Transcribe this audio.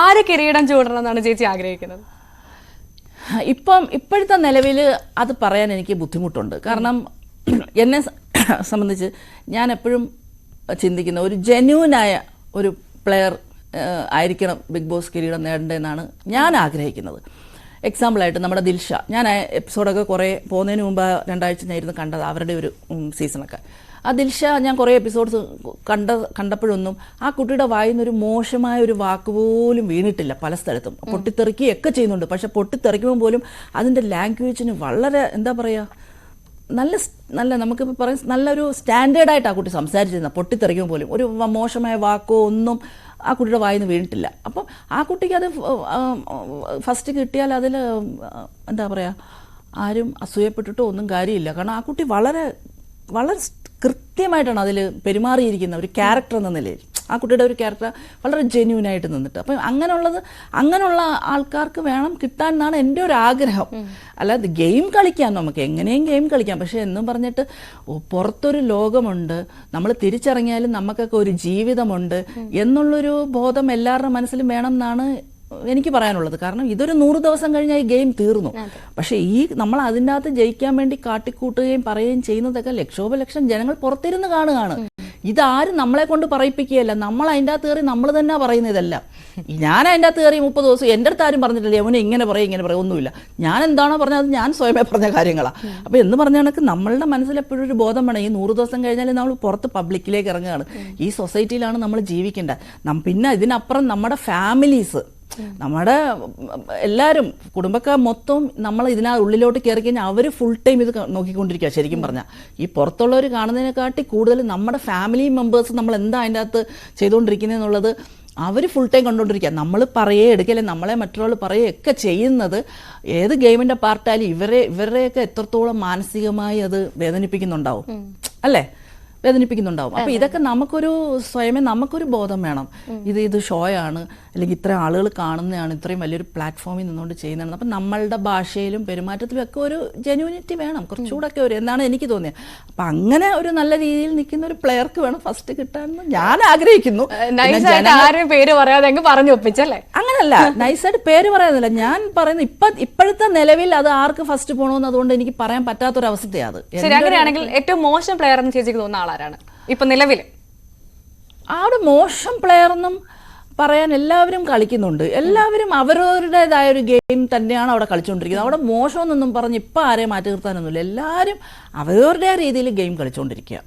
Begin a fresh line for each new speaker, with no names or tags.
ആര് കിരീടം ചൂടണം എന്നാണ് ചേച്ചി ആഗ്രഹിക്കുന്നത്?
ഇപ്പം ഇപ്പോഴത്തെ നിലവിൽ അത് പറയാൻ എനിക്ക് ബുദ്ധിമുട്ടുണ്ട്. കാരണം എന്നെ സംബന്ധിച്ച് ഞാൻ എപ്പോഴും ചിന്തിക്കുന്ന ഒരു ജെന്യൂനായ ഒരു പ്ലെയർ ആയിരിക്കണം ബിഗ് ബോസ് കിരീടം നേടേണ്ടതെന്നാണ് ഞാൻ ആഗ്രഹിക്കുന്നത്. എക്സാമ്പിളായിട്ട് നമ്മുടെ ദിൽഷ. ഞാൻ എപ്പിസോഡൊക്കെ കുറേ പോകുന്നതിന് മുമ്പ് രണ്ടാഴ്ച ഞാൻ ഇരുന്ന് കണ്ടത് അവരുടെ ഒരു സീസണൊക്കെ. ആ ദിൽഷ ഞാൻ കുറേ എപ്പിസോഡ്സ് കണ്ട കണ്ടപ്പോഴൊന്നും ആ കുട്ടിയുടെ ഒരു മോശമായ ഒരു വാക്ക് പോലും വീണിട്ടില്ല പല സ്ഥലത്തും. പൊട്ടിത്തെറിക്കുകയൊക്കെ ചെയ്യുന്നുണ്ട്. പക്ഷെ പൊട്ടിത്തെറിക്കുമ്പോൾ പോലും അതിന്റെ ലാംഗ്വേജിന് വളരെ എന്താ പറയുക നല്ല നല്ല നമുക്കിപ്പോൾ പറയാം നല്ലൊരു സ്റ്റാൻഡേർഡായിട്ട് ആ കുട്ടി സംസാരിച്ചിരുന്ന പൊട്ടിത്തെറിക്കുമ്പോൾ പോലും. ഒരു മോശമായ വാക്കോ ഒന്നും ആ കുട്ടിയുടെ വായിന്ന് വീണിട്ടില്ല. അപ്പം ആ കുട്ടിക്ക് അത് ഫസ്റ്റ് കിട്ടിയാൽ അതിൽ എന്താ പറയുക ആരും അസൂയപ്പെട്ടിട്ടോ ഒന്നും കാര്യമില്ല. കാരണം ആ കുട്ടി വളരെ വളരെ കൃത്യമായിട്ടാണ് അതിൽ പെരുമാറിയിരിക്കുന്ന ഒരു ക്യാരക്ടർ എന്ന നിലയിൽ. ആ കുട്ടിയുടെ ഒരു ക്യാരക്ടർ വളരെ ജെന്യൂൻ ആയിട്ട് നിന്നിട്ട്. അപ്പം അങ്ങനെയുള്ളത് അങ്ങനെയുള്ള ആൾക്കാർക്ക് വേണം കിട്ടാൻ എന്നാണ് എന്റെ ഒരു ആഗ്രഹം. അല്ലാതെ ഗെയിം കളിക്കാം നമുക്ക്. എങ്ങനെയും ഗെയിം കളിക്കാം. പക്ഷേ എന്നും പറഞ്ഞിട്ട് പുറത്തൊരു ലോകമുണ്ട്. നമ്മൾ തിരിച്ചറിഞ്ഞാലും നമുക്കൊക്കെ ഒരു ജീവിതമുണ്ട് എന്നുള്ളൊരു ബോധം എല്ലാവരുടെ മനസ്സിലും വേണം എന്നാണ് എനിക്ക് പറയാനുള്ളത്. കാരണം ഇതൊരു നൂറ് ദിവസം കഴിഞ്ഞാൽ ഈ ഗെയിം തീർന്നു. പക്ഷേ ഈ നമ്മൾ അതിന്റെ അകത്ത് ജയിക്കാൻ വേണ്ടി കാട്ടിക്കൂട്ടുകയും പറയുകയും ചെയ്യുന്നതൊക്കെ ലക്ഷോപലക്ഷം ജനങ്ങൾ പുറത്തിരുന്ന് കാണുകയാണ്. ഇതാരും നമ്മളെ കൊണ്ട് പറയിപ്പിക്കുകയല്ല. നമ്മൾ അതിന്റെ അകത്ത് കയറി നമ്മൾ തന്നെ പറയുന്ന ഇതെല്ലാം. ഞാൻ അതിന്റെ അകത്ത് കയറി മുപ്പത് ദിവസം എന്റെ അടുത്ത് ആരും പറഞ്ഞിട്ടില്ല. യമുന ഇങ്ങനെ പറയും ഇങ്ങനെ പറയും. ഒന്നുമില്ല. ഞാൻ എന്താണോ പറഞ്ഞത് അത് ഞാൻ സ്വയമേ പറഞ്ഞ കാര്യങ്ങളാണ് അപ്പോൾ എന്ന് പറഞ്ഞ കണക്ക് നമ്മളുടെ മനസ്സിൽ എപ്പോഴും ഒരു ബോധം വേണം. ഈ നൂറ് ദിവസം കഴിഞ്ഞാൽ നമ്മൾ പുറത്ത് പബ്ലിക്കിലേക്ക് ഇറങ്ങുകയാണ്. ഈ സൊസൈറ്റിയിലാണ് നമ്മൾ ജീവിക്കേണ്ടത്. പിന്നെ ഇതിനപ്പുറം നമ്മുടെ ഫാമിലീസ് നമ്മുടെ എല്ലാവരും കുടുംബക്കാർ മൊത്തം നമ്മൾ ഇതിനാ ഉള്ളിലോട്ട് കയറി കഴിഞ്ഞാൽ അവർ ഫുൾ ടൈം ഇത് നോക്കിക്കൊണ്ടിരിക്കുക ശരിക്കും പറഞ്ഞാൽ ഈ പുറത്തുള്ളവർ കാണുന്നതിനെക്കാട്ടി കൂടുതൽ നമ്മുടെ ഫാമിലി മെമ്പേഴ്സ് നമ്മൾ എന്താ അതിന്റെ അകത്ത് ചെയ്തുകൊണ്ടിരിക്കുന്നതെന്നുള്ളത് അവർ ഫുൾ ടൈം കണ്ടുകൊണ്ടിരിക്കുക നമ്മൾ പറയേ എടുക്കല്ലേ നമ്മളെ മറ്റൊരാൾ പറയുകയൊക്കെ ചെയ്യുന്നത് ഏത് ഗെയിമിന്റെ പാർട്ടായാലും ഇവരെ ഇവരെയൊക്കെ എത്രത്തോളം മാനസികമായി അത് വേദനിപ്പിക്കുന്നുണ്ടാവും. അല്ലേ? വേദനിപ്പിക്കുന്നുണ്ടാവും. അപ്പൊ ഇതൊക്കെ നമുക്കൊരു സ്വയമേ നമുക്കൊരു ബോധം വേണം. ഇത് ഇത് ഷോ ആണ്. അല്ലെങ്കിൽ ഇത്രയും ആളുകൾ കാണുന്നതാണ് ഇത്രയും വലിയൊരു പ്ലാറ്റ്ഫോമിൽ നിന്നുകൊണ്ട് ചെയ്യുന്നതാണ്. അപ്പം നമ്മളുടെ ഭാഷയിലും പെരുമാറ്റത്തിലും ഒക്കെ ഒരു ജെന്യൂനിറ്റി വേണം. കുറച്ചുകൂടെ ഒക്കെ ഒരു എന്നാണ് എനിക്ക് തോന്നിയത്. അപ്പം അങ്ങനെ ഒരു നല്ല രീതിയിൽ നിൽക്കുന്ന ഒരു പ്ലെയർക്ക് വേണം ഫസ്റ്റ് കിട്ടാമെന്ന് ഞാൻ ആഗ്രഹിക്കുന്നു.
പേര് പറയാതെ പറഞ്ഞു ഒപ്പിച്ചല്ലേ
അങ്ങനല്ല. നൈസായിട്ട് പേര് പറയാനില്ല ഞാൻ പറയുന്നത് ഇപ്പൊ ഇപ്പോഴത്തെ നിലവിൽ അത് ആർക്ക് ഫസ്റ്റ് പോകണമെന്ന് അതുകൊണ്ട് എനിക്ക് പറയാൻ പറ്റാത്തൊരവസ്ഥയാണ് അത്.
അങ്ങനെയാണെങ്കിൽ ഏറ്റവും മോശം പ്ലെയർ എന്ന് ചേച്ചിക്ക് തോന്നുന്ന ആളാരാണ്? ഇപ്പൊ നിലവിൽ?
ആ ഒരു മോശം പ്ലെയർ എന്നും പറയാൻ എല്ലാവരും കളിക്കുന്നുണ്ട്. എല്ലാവരും അവരവരുടേതായ ഒരു ഗെയിം തന്നെയാണ് അവിടെ കളിച്ചുകൊണ്ടിരിക്കുന്നത് അവിടെ മോശമെന്നൊന്നും പറഞ്ഞ് ഇപ്പം ആരെയും മാറ്റി നിർത്താനൊന്നുമില്ല. എല്ലാവരും അവരവരുടെ രീതിയിൽ ഗെയിം കളിച്ചുകൊണ്ടിരിക്കുക